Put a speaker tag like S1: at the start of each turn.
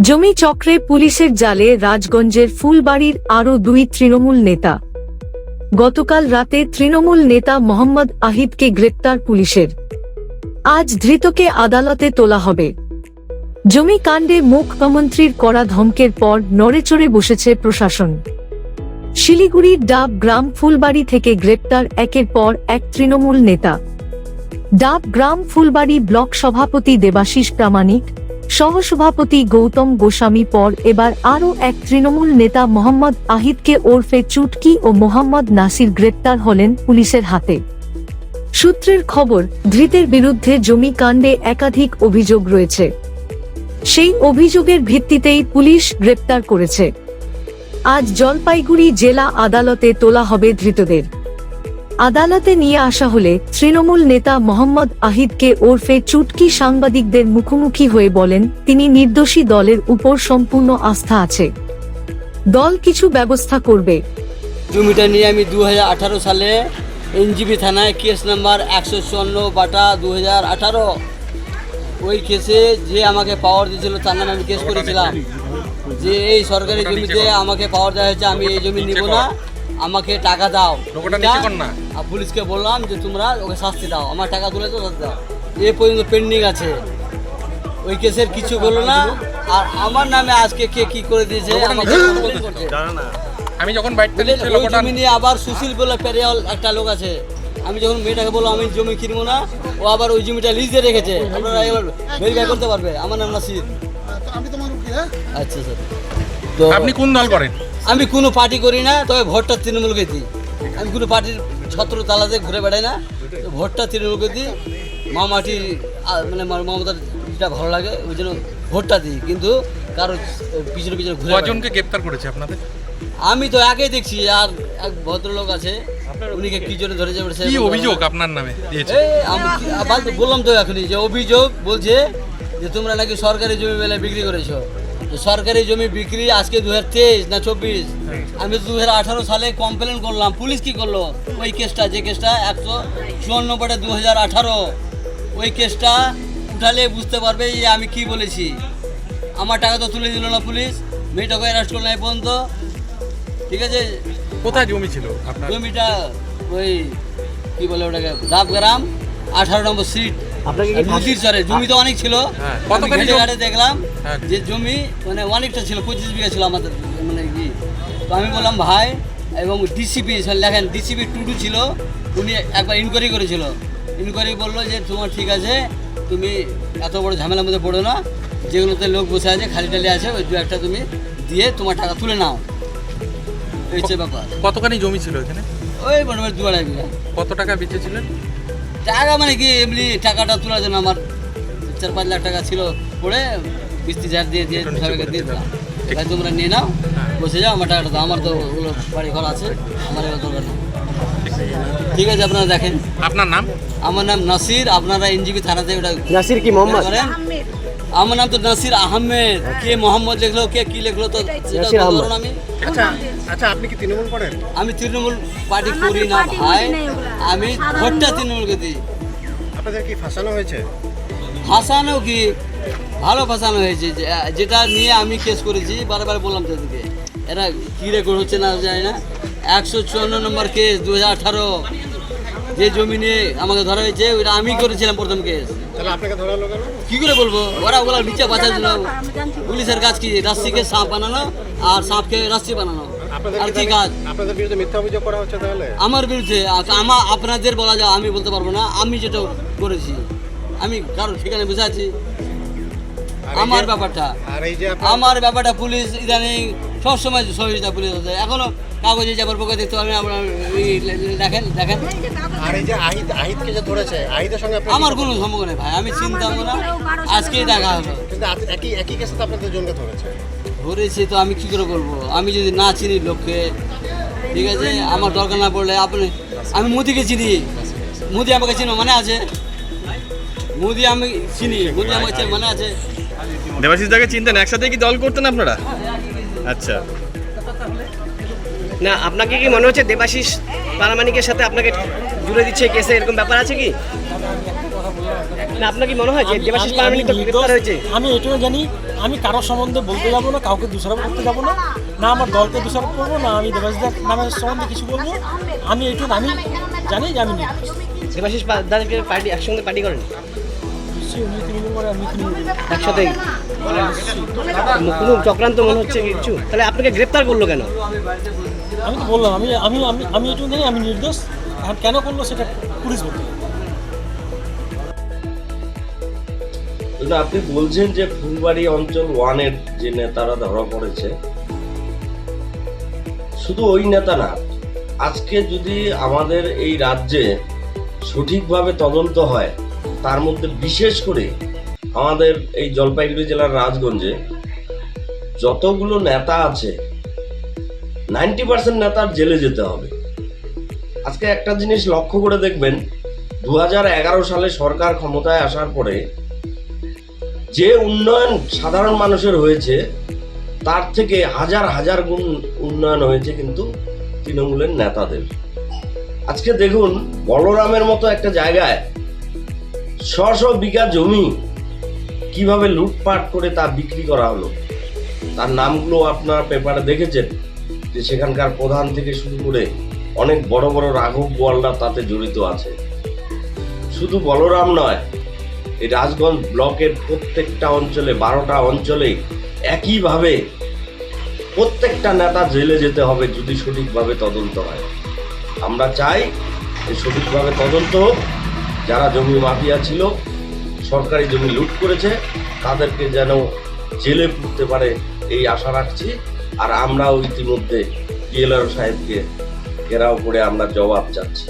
S1: জমি চক্রে পুলিশের জালে রাজগঞ্জের ফুলবাড়ির আরও দুই তৃণমূল নেতা। গতকাল রাতে তৃণমূল নেতা মোহাম্মদ আহিদকে গ্রেপ্তার পুলিশের। আজ ধৃতকে আদালতে তোলা হবে। জমি কাণ্ডে মুখ্যমন্ত্রীর কড়া ধমকের পর নড়েচড়ে বসেছে প্রশাসন। শিলিগুড়ির ডাব গ্রাম ফুলবাড়ি থেকে গ্রেপ্তার একের পর এক তৃণমূল নেতা। ডাব গ্রাম ফুলবাড়ি ব্লক সভাপতি দেবাশিস প্রামাণিক সহসভাপতি গৌতম গোস্বামী পর এবার আরও এক তৃণমূল নেতা মোহাম্মদ আহিদকে ওরফে চুটকি ও মোহাম্মদ নাসির গ্রেপ্তার হলেন পুলিশের হাতে। সূত্রের খবর, ধৃতের বিরুদ্ধে জমি কাণ্ডে একাধিক অভিযোগ রয়েছে। সেই অভিযোগের ভিত্তিতেই পুলিশ গ্রেপ্তার করেছে। আজ জলপাইগুড়ি জেলা আদালতে তোলা হবে ধৃতদের। আদালতে নিয়ে আসা হলে তৃণমূল নেতা মোহাম্মদ আহিদকে ওরফে চুটকি সাংবাদিকদের মুখোমুখি হয়ে বলেন, তিনি নির্দোষী দলের উপর সম্পূর্ণ আস্থা আছে। দল কিছু ব্যবস্থা করবে।
S2: জমিটা নিয়ে আমি দু হাজার আঠারো সালে এনজিবি থানায় কেস নাম্বার একশো চুয়ান্ন বাটা দু হাজার ওই কেসে যে আমাকে পাওয়ার দিয়েছিল, তার নামে আমি কেস করেছিলাম। যে এই সরকারি জমিতে আমাকে পাওয়ার দেওয়া হয়েছে, আমি এই জমি নিব না। আমাকে টাকা দাও।
S3: লোকটা নিচে কর না।
S2: আর পুলিশকে বললাম যে তোমরা ওকে শাস্তি দাও। আমার টাকা তুলে তো শাস্তি দাও। এ পর্যন্ত পেন্ডিং আছে। ওই কেসের কিছু বলল না। আর আমার নামে আজকে কে কি করে দিয়েছে আমাকে
S3: আমি যখন
S2: জমি নিয়ে আবার সুশীল বলে পেরিয়াল একটা লোক আছে। আমি যখন মেয়েটাকে বললাম আমি জমি কিনবো না। ও আবার ওই জমিটা লিজে রেখেছে। আপনারা এবার ভেরিফাই করতে পারবে। আমার নাম নাসির।
S4: আমি তোমার হ্যাঁ?
S2: আচ্ছা স্যার তো
S3: আপনি কোন দল করেন?
S2: আমি কোনো পার্টি করি না তবে ভোটটা তৃণমূলকে দিই। আমি কোনো পার্টির ছত্র তালাতে ঘুরে বেড়াই না ভোটটা তৃণমূলকে দিই। মামাটির মানে মমতার যেটা ভালো লাগে ওই জন্য ভোটটা দিই। কিন্তু কারও পিছনে পিছনে ঘুরে
S3: কজনকে গ্রেপ্তার করেছে আপনাদের?
S2: আমি তো আগেই দেখছি আর এক ভদ্রলোক আছে উনিকে কি জন্য ধরে যাবে
S3: কি অভিযোগ আপনার নামে
S2: আমি বললাম তো এখনই যে অভিযোগ বলছে যে তোমরা নাকি সরকারি জমি বেলা বিক্রি করেছ। সরকারি জমি বিক্রি আজকে দু হাজার তেইশ না চব্বিশ? আমি দু হাজার আঠারো সালে কমপ্লেন করলাম। পুলিশ কি করল? ওই কেসটা যে কেসটা একশো চুয়ান্ন পটে দু হাজার আঠারো। ওই কেসটা উঠালে বুঝতে পারবে যে আমি কি বলেছি। আমার টাকা তো তুলে দিল না পুলিশ। মেয়েটাকে অ্যারেস্ট করল না এই পর্যন্ত। ঠিক আছে?
S3: কোথায় জমি ছিল
S2: জমিটা ওই কি বলে ওটাকে? ডাবগ্রাম আঠারো নম্বর সিট নদীর চরে জমি তো অনেক ছিল।
S3: হ্যাঁ,
S2: কত? ঘাটে দেখলাম
S3: হ্যাঁ।
S2: যে জমি মানে অনেকটা ছিল পঁচিশ বিঘা ছিল আমাদের মানে কি। তো আমি বললাম ভাই এবং ডিসিপি লেখেন ডিসিপি টুটু ছিল উনি একবার ইনকোয়ারি করেছিল। ইনকোয়ারি বলল যে তোমার ঠিক আছে তুমি এত বড় ঝামেলার মধ্যে পড়ো না যেগুলোতে লোক বসে আছে খালি টালি আছে ওই দু একটা তুমি দিয়ে তোমার টাকা তুলে নাও। এই হচ্ছে ব্যাপার।
S3: কতখানি জমি ছিল এখানে?
S2: ওই মোটামুটি দু আড়াই বিঘা।
S3: কত টাকা বেচেছিলেন?
S2: টাকা মানে কি এমনি টাকাটা তোলার জন্য আমার চার পাঁচ লাখ টাকা ছিল পড়ে কিস্তি ঝাড় দিয়ে দিয়ে সবাইকে দিয়ে দিলাম। ভাই তোমরা নিয়ে নাও বসে যাও আমার টাকাটা দাও আমার তো ওগুলো বাড়ি ঘর আছে আমার এবার দরকার নেই। ঠিক আছে আপনারা দেখেন।
S3: আপনার নাম?
S2: আমার নাম নাসির আপনারা এনজিপি থানাতে ওটা
S5: নাসির কি মোহাম্মদ?
S2: করেন। আমার নাম তো নাসির আহমেদ। কে মোহাম্মদ লিখলো কে কি লিখলো তো আমি।
S4: আচ্ছা আচ্ছা আপনি কি তৃণমূল করেন?
S2: আমি তৃণমূল পার্টি করি না ভাই। আমি ভোটটা তৃণমূলকে দিই।
S4: আপনাদের কি ফাঁসানো হয়েছে?
S2: ফাঁসানো কি? ভালো ফাঁসানো হয়েছে। যেটা নিয়ে আমি কেস করেছি বারবার বললাম তাদেরকে। এরা কী রেকর্ড হচ্ছে না জানি না। একশো চুয়ান্ন নম্বর কেস দু হাজার আঠারো। যে জমি নিয়ে আমাকে ধরা হয়েছে ওইটা আমি করেছিলাম প্রথম কেস
S4: তাহলে আপনাকে ধরা হলো কেন?
S2: কী করে বলব? ওরা ওগুলো নিচে বাঁচার জন্য পুলিশের কাজ কি? রাস্তিকে সাপ বানানো আর সাপকে রাস্তি বানানো।
S4: আপনাদের বিরুদ্ধে-
S2: কাজ।
S4: আপনাদের বিরুদ্ধে মিথ্যা অভিযোগ করা হচ্ছে তাহলে?
S2: আমার বিরুদ্ধে আমার আপনাদের বলা যায় আমি বলতে পারব না আমি যেটা করেছি আমি কারও ঠিকানা বুঝাচ্ছি। আমার ব্যাপারটা। আমার ব্যাপারটা পুলিশ ইদানিং সবসময় সহযোগিতা পুলিশ আছে। এখনও কাগজে যাবার পক্ষে দেখতে আমি আপনার দেখেন দেখেন।
S4: আর এই যে আহিদ আহিদকে যে ধরেছে আহিদের সঙ্গে
S2: আমার কোনো সম্পর্ক নেই ভাই আমি চিন্তা না আজকেই দেখা হলো
S4: কিন্তু একই একই কেসে তো আপনাদের জনকে ধরেছে।
S2: ধরেছি, তো আমি কি করে বলব? আমি যদি না চিনি লোককে, ঠিক আছে? আমার দরকার না পড়লে আপনি, আমি মোদিকে চিনি। মোদি আমাকে চিনো মানে আছে? মোদি আমি চিনি, মোদি আমাকে চেনে মানে আছে?
S6: দেবাশিস দাকে চিনতেন, একসাথে কি দল করতেন আপনারা? আচ্ছা।
S5: না, আপনাকে কি মনে হচ্ছে দেবাশিস পারামানিকের সাথে আপনাকে জুড়ে দিচ্ছে কেসে? এরকম ব্যাপার আছে কি? না আপনার কি মনে হয় যে দেবাশিস
S7: নির্দোষ।
S5: গ্রেপ্তার হয়েছে?
S7: আমি এটুকু জানি আমি কারোর সম্বন্ধে বলতে যাব না কাউকে দোষারোপ করতে যাব না না আমার দলকে দোষারোপ করব না আমি দেবাশিসদার নামের সম্বন্ধে কিছু বলব। আমি এইটুকু আমি জানি যে আমি
S5: দেবাশিস দাদাকে পার্টি একসঙ্গে পার্টি করেন?
S7: আমি
S5: একসাথেই? কোনো চক্রান্ত মনে হচ্ছে কিছু? তাহলে আপনাকে গ্রেপ্তার করল কেন?
S7: আমি তো বললাম আমি আমি আমি আমি এটুকু জানি আমি নির্দোষ। কেন করল সেটা পুলিশ বলতে
S8: কিন্তু আপনি বলছেন যে ফুলবাড়ি অঞ্চল ওয়ানের যে নেতারা ধরা পড়েছে, শুধু ওই নেতা না, আজকে যদি আমাদের এই রাজ্যে সঠিকভাবে তদন্ত হয়, তার মধ্যে বিশেষ করে আমাদের এই জলপাইগুড়ি জেলার রাজগঞ্জে যতগুলো নেতা আছে, নাইনটি পার্সেন্ট নেতার জেলে যেতে হবে। আজকে একটা জিনিস লক্ষ্য করে দেখবেন, দু হাজার এগারো সালে সরকার ক্ষমতায় আসার পরে যে উন্নয়ন সাধারণ মানুষের হয়েছে, তার থেকে হাজার হাজার গুণ উন্নয়ন হয়েছে কিন্তু তৃণমূলের নেতাদের। আজকে দেখুন, বলরামের মতো একটা জায়গায় শ বিঘা জমি কীভাবে লুটপাট করে তা বিক্রি করা হলো। তার নামগুলো আপনার পেপারে দেখেছেন, যে সেখানকার প্রধান থেকে শুরু করে অনেক বড় বড় রাঘব গোয়ালরা তাতে জড়িত আছে। শুধু বলরাম নয় এই রাজগঞ্জ ব্লকের প্রত্যেকটা অঞ্চলে, বারোটা অঞ্চলে একইভাবে প্রত্যেকটা নেতা জেলে যেতে হবে যদি সঠিকভাবে তদন্ত হয়। আমরা চাই যে সঠিকভাবে তদন্ত হোক। যারা জমি মাফিয়া ছিল, সরকারি জমি লুট করেছে, তাদেরকে যেন জেলে পুরতে পারে এই আশা রাখছি। আর আমরাও ইতিমধ্যে ডিএলআর সাহেবকে ঘেরাও করে আমরা জবাব চাচ্ছি।